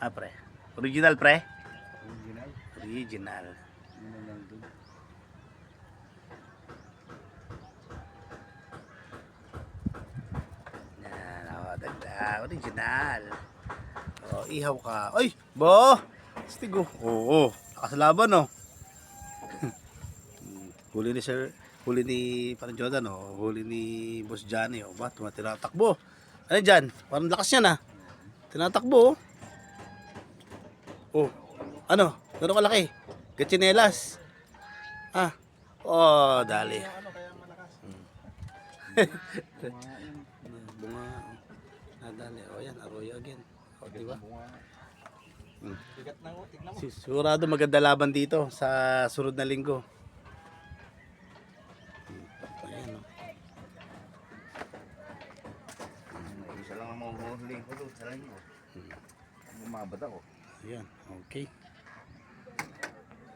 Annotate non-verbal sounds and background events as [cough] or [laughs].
Ah, pre. Original, pre? Original. Original. Yan, oh, dagda. Original. Oh, ihaw ka. Ay, bo! Stigo. Oo, nakasalaban, no? [laughs] huli ni Sir, huli ni parang Jordan, oh. Huli ni Boss Johnny, oh. Ba, tumatiratakbo. Ano dyan? Parang lakas yan, ah. Tinatakbo, oh. Oh, ano? Gano'ng kalaki? Gachinelas. Ah. Oh, dali. Ano kaya malakas? [laughs] Bunga yun. Bunga. Nadali. O yan, arroyo again. O, diba? Bunga. Hmm. Oh, Sigurado maganda laban dito sa sunod na linggo. Hmm. Ayan, o. Isa lang ang mahuhuling ko doon sa lanyo. Bumabad ako. Ayan, okay.